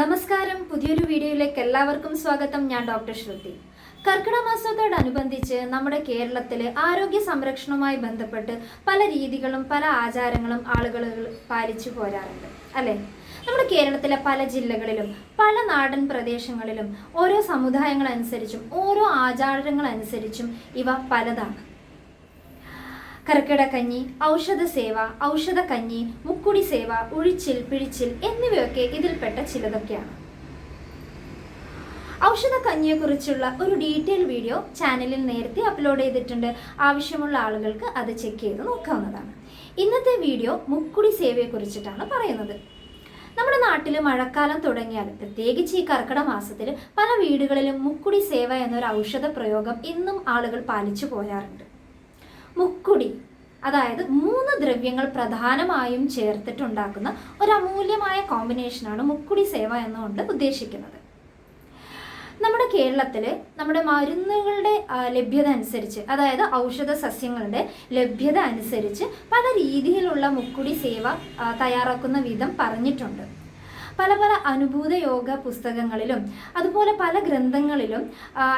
നമസ്കാരം. പുതിയൊരു വീഡിയോയിലേക്ക് എല്ലാവർക്കും സ്വാഗതം. ഞാൻ ഡോക്ടർ ശ്രുതി. കർക്കിടക മാസത്തോടനുബന്ധിച്ച് നമ്മുടെ കേരളത്തിലെ ആരോഗ്യ സംരക്ഷണവുമായി ബന്ധപ്പെട്ട് പല രീതികളും പല ആചാരങ്ങളും ആളുകൾ പാലിച്ചു പോരാറുണ്ട്. അല്ലേ? നമ്മുടെ കേരളത്തിലെ പല ജില്ലകളിലും പല നാടൻ പ്രദേശങ്ങളിലും ഓരോ സമുദായങ്ങളനുസരിച്ചും ഓരോ ആചാരങ്ങളനുസരിച്ചും ഇവ പലതാണ്. കർക്കിടകഞ്ഞി ഔഷധ സേവ ഔഷധ കഞ്ഞി മുക്കുടി സേവ ഉഴിച്ചിൽ പിഴിച്ചിൽ എന്നിവയൊക്കെ ഇതിൽപ്പെട്ട ചിലതൊക്കെയാണ്. ഔഷധ കഞ്ഞിയെക്കുറിച്ചുള്ള ഒരു ഡീറ്റെയിൽ വീഡിയോ ചാനലിൽ നേരത്തെ അപ്ലോഡ് ചെയ്തിട്ടുണ്ട്. ആവശ്യമുള്ള ആളുകൾക്ക് അത് ചെക്ക് ചെയ്ത് നോക്കാവുന്നതാണ്. ഇന്നത്തെ വീഡിയോ മുക്കുടി സേവയെക്കുറിച്ചിട്ടാണ് പറയുന്നത്. നമ്മുടെ നാട്ടിൽ മഴക്കാലം തുടങ്ങിയാൽ പ്രത്യേകിച്ച് ഈ കർക്കിടക മാസത്തിൽ പല വീടുകളിലും മുക്കുടി സേവ എന്നൊരു ഔഷധ പ്രയോഗം ഇന്നും ആളുകൾ പാലിച്ചു പോരാറുണ്ട് മുക്കുടി അതായത് മൂന്ന് ദ്രവ്യങ്ങൾ പ്രധാനമായും ചേർത്തിട്ടുണ്ടാക്കുന്ന ഒരു അമൂല്യമായ കോമ്പിനേഷനാണ് മുക്കുടി സേവ എന്നുകൊണ്ട് ഉദ്ദേശിക്കുന്നത്. നമ്മുടെ കേരളത്തിൽ നമ്മുടെ മരുന്നുകളുടെ ലഭ്യത അനുസരിച്ച് അതായത് ഔഷധ സസ്യങ്ങളുടെ ലഭ്യത അനുസരിച്ച് പല രീതിയിലുള്ള മുക്കുടി സേവ തയ്യാറാക്കുന്ന വിധം പറഞ്ഞിട്ടുണ്ട്. പല പല അനുഭൂത യോഗ പുസ്തകങ്ങളിലും അതുപോലെ പല ഗ്രന്ഥങ്ങളിലും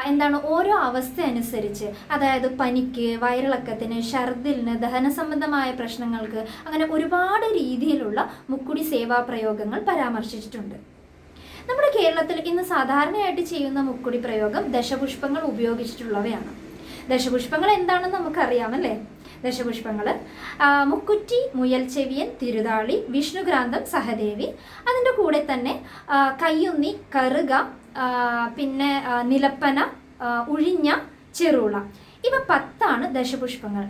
എന്താണ് ഓരോ അവസ്ഥ അനുസരിച്ച് അതായത് പനിക്ക് വയറിളക്കത്തിന് ഛർദിലിന് ദഹന സംബന്ധമായ പ്രശ്നങ്ങൾക്ക് അങ്ങനെ ഒരുപാട് രീതിയിലുള്ള മുക്കുടി സേവാ പ്രയോഗങ്ങൾ പരാമർശിച്ചിട്ടുണ്ട്. നമ്മുടെ കേരളത്തിൽ ഇന്ന് സാധാരണയായിട്ട് ചെയ്യുന്ന മുക്കുടി പ്രയോഗം ദശപുഷ്പങ്ങൾ ഉപയോഗിച്ചിട്ടുള്ളവയാണ്. ദശപുഷ്പങ്ങൾ എന്താണെന്ന് നമുക്കറിയാമല്ലേ? ദശപുഷ്പങ്ങൾ മുക്കുറ്റി മുയൽ ചെവിയൻ തിരുതാളി വിഷ്ണുഗ്രാന്തം സഹദേവി. അതിന്റെ കൂടെ തന്നെ കയ്യുന്നി കറുക പിന്നെ നിലപ്പന ഉഴിഞ്ഞ ചെറുള. ഇവ പത്താണ് ദശപുഷ്പങ്ങൾ.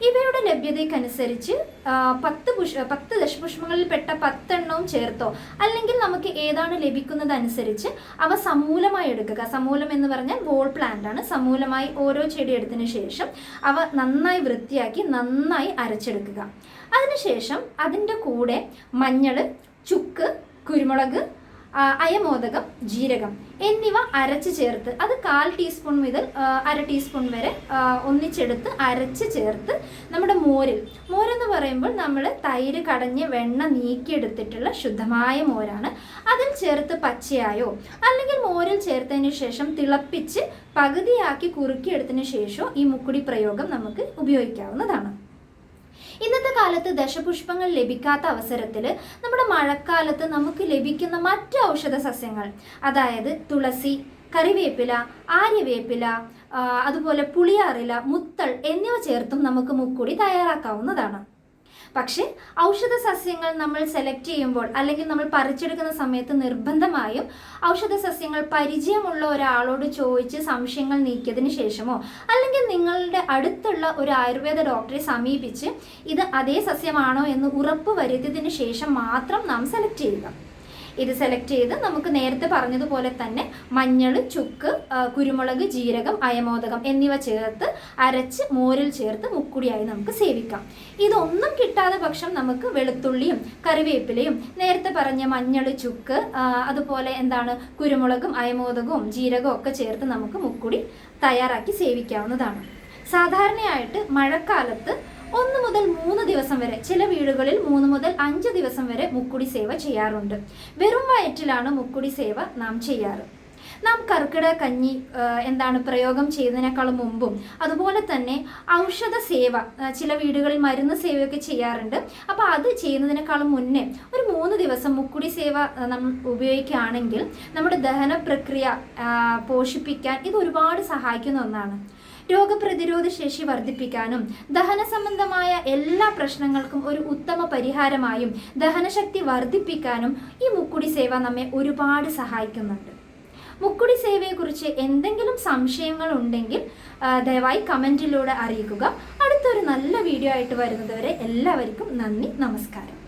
ഇവയുടെ ലഭ്യതയ്ക്കനുസരിച്ച് ആ, പത്ത് പുഷ് പത്ത് ദശപുഷ്പങ്ങളിൽപ്പെട്ട പത്തെണ്ണവും ചേർത്തോ? അല്ലെങ്കിൽ നമുക്ക് ഏതാണ് ലഭിക്കുന്നതനുസരിച്ച് അവ സമൂലമായി എടുക്കുക? സമൂലം എന്ന് പറഞ്ഞാൽ വോൾ പ്ലാന്റ് ആണ്. സമൂലമായി ഓരോ ചെടി എടുത്തതിന് ശേഷം അവ നന്നായി വൃത്തിയാക്കി നന്നായി അരച്ചെടുക്കുക. അതിനുശേഷം അതിന്റെ കൂടെ മഞ്ഞൾ ചുക്ക് കുരുമുളക് അയമോദകം ജീരകം എന്നിവ അരച്ച് ചേർത്ത് അത് കാൽ ടീസ്പൂൺ മുതൽ അര ടീസ്പൂൺ വരെ ഒന്നിച്ചെടുത്ത് അരച്ച് ചേർത്ത് നമ്മുടെ മോരിൽ മോരെന്ന് പറയുമ്പോൾ നമ്മൾ തൈര് കടഞ്ഞ് വെണ്ണ നീക്കിയെടുത്തിട്ടുള്ള ശുദ്ധമായ മോരാണ്. അതിൽ ചേർത്ത് പച്ചയായോ അല്ലെങ്കിൽ മോരിൽ ചേർത്തതിന് ശേഷം തിളപ്പിച്ച് പകുതിയാക്കി കുറുക്കിയെടുത്തതിന് ശേഷം ഈ മുക്കുടി പ്രയോഗം നമുക്ക് ഉപയോഗിക്കാവുന്നതാണ്. കാലത്ത് ദശപുഷ്പങ്ങൾ ലഭിക്കാത്ത അവസരത്തിൽ നമ്മുടെ മഴക്കാലത്ത് നമുക്ക് ലഭിക്കുന്ന മറ്റ് ഔഷധ സസ്യങ്ങൾ അതായത് തുളസി കറിവേപ്പില ആര്യവേപ്പില അതുപോലെ പുളിയാറില മുത്തൾ എന്നിവ ചേർത്തും നമുക്ക് മുക്കുടി തയ്യാറാക്കാവുന്നതാണ്. പക്ഷേ ഔഷധ സസ്യങ്ങൾ നമ്മൾ സെലക്ട് ചെയ്യുമ്പോൾ അല്ലെങ്കിൽ നമ്മൾ പറിച്ചെടുക്കുന്ന സമയത്ത് നിർബന്ധമായും ഔഷധ സസ്യങ്ങൾ പരിചയമുള്ള ഒരാളോട് ചോദിച്ച് സംശയങ്ങൾ നീക്കിയതിന് ശേഷമോ അല്ലെങ്കിൽ നിങ്ങളുടെ അടുത്തുള്ള ഒരു ആയുർവേദ ഡോക്ടറെ സമീപിച്ച് ഇത് അതേ സസ്യമാണോ എന്ന് ഉറപ്പ് വരുത്തിയതിന് ശേഷം മാത്രം നാം സെലക്ട് ചെയ്യുക. ഇത് സെലക്ട് ചെയ്ത് നമുക്ക് നേരത്തെ പറഞ്ഞതുപോലെ തന്നെ മഞ്ഞൾ ചുക്ക് കുരുമുളക് ജീരകം അയമോദകം എന്നിവ ചേർത്ത് അരച്ച് മോരിൽ ചേർത്ത് മുക്കുടിയായി നമുക്ക് സേവിക്കാം. ഇതൊന്നും കിട്ടാതെ പക്ഷം നമുക്ക് വെളുത്തുള്ളിയും കറിവേപ്പിലയും നേരത്തെ പറഞ്ഞ മഞ്ഞൾ ചുക്ക് അതുപോലെ എന്താണ് കുരുമുളകും അയമോദകവും ജീരകവും ഒക്കെ ചേർത്ത് നമുക്ക് മുക്കുടി തയ്യാറാക്കി സേവിക്കാവുന്നതാണ്. സാധാരണയായിട്ട് മഴക്കാലത്ത് ഒന്ന് മുതൽ മൂന്ന് ദിവസം വരെ ചില വീടുകളിൽ മൂന്ന് മുതൽ അഞ്ച് ദിവസം വരെ മുക്കുടി സേവ ചെയ്യാറുണ്ട്. വെറും വയറ്റിലാണ് മുക്കുടി സേവ നാം ചെയ്യാറ്. നാം കർക്കിടക കഞ്ഞി എന്താണ് പ്രയോഗം ചെയ്യുന്നതിനേക്കാളും മുമ്പും അതുപോലെ തന്നെ ഔഷധ സേവ ചില വീടുകളിൽ മരുന്ന് സേവയൊക്കെ ചെയ്യാറുണ്ട്. അപ്പോൾ അത് ചെയ്യുന്നതിനേക്കാളും മുന്നേ ഒരു മൂന്ന് ദിവസം മുക്കുടി സേവ നമ്മൾ ഉപയോഗിക്കുകയാണെങ്കിൽ നമ്മുടെ ദഹന പ്രക്രിയ പോഷിപ്പിക്കാൻ ഇത് ഒരുപാട് സഹായിക്കുന്ന ഒന്നാണ്. രോഗപ്രതിരോധ ശേഷി വർദ്ധിപ്പിക്കാനും ദഹന സംബന്ധമായ എല്ലാ പ്രശ്നങ്ങൾക്കും ഒരു ഉത്തമ പരിഹാരമായും ദഹനശക്തി വർദ്ധിപ്പിക്കാനും ഈ മുക്കുടി സേവ നമ്മെ ഒരുപാട് സഹായിക്കുന്നുണ്ട്. മുക്കുടി സേവയെക്കുറിച്ച് എന്തെങ്കിലും സംശയങ്ങൾ ഉണ്ടെങ്കിൽ ദയവായി കമന്റിലൂടെ അറിയിക്കുക. അടുത്തൊരു നല്ല വീഡിയോ ആയിട്ട് വരുന്നതുവരെ എല്ലാവർക്കും നന്ദി നമസ്കാരം.